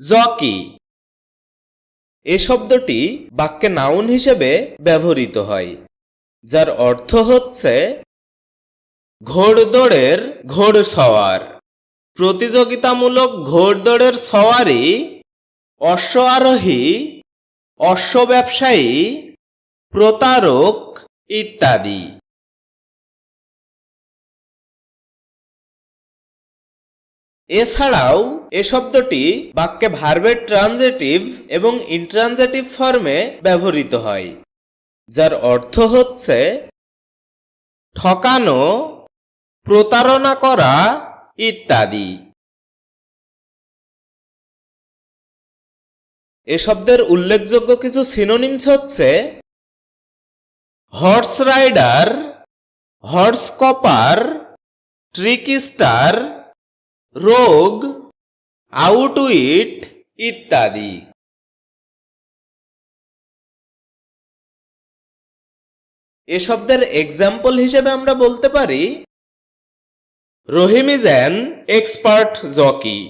Jockey. এ শব্দটি বাক্যে noun হিসেবে ব্যবহৃত হয়, যার অর্থ হচ্ছে ঘোড়দৌড়ের ঘোড়সওয়ার প্রতিযোগিতামূলক ঘোড়দৌড়ের সওয়ারি অশ্ব আরোহী অশ্ব ব্যবসায়ী, প্রতারক ইত্যাদি। এছাড়াও, এ শব্দটি বাক্যে ভার্বের ট্রানজেটিভ এবং ইন্ট্রানজেটিভ ফর্মে ব্যবহৃত হয়, যার অর্থ হচ্ছে ঠকানো, প্রতারণা করা ইত্যাদি। এ শব্দের উল্লেখযোগ্য কিছু সিনোনিমস হচ্ছে horse rider horse coper trickster rogue outwit ইত্যাদি। এ শব্দের এক্সাম্পল হিসেবে আমরা বলতে পারি, Rahim is an expert jockey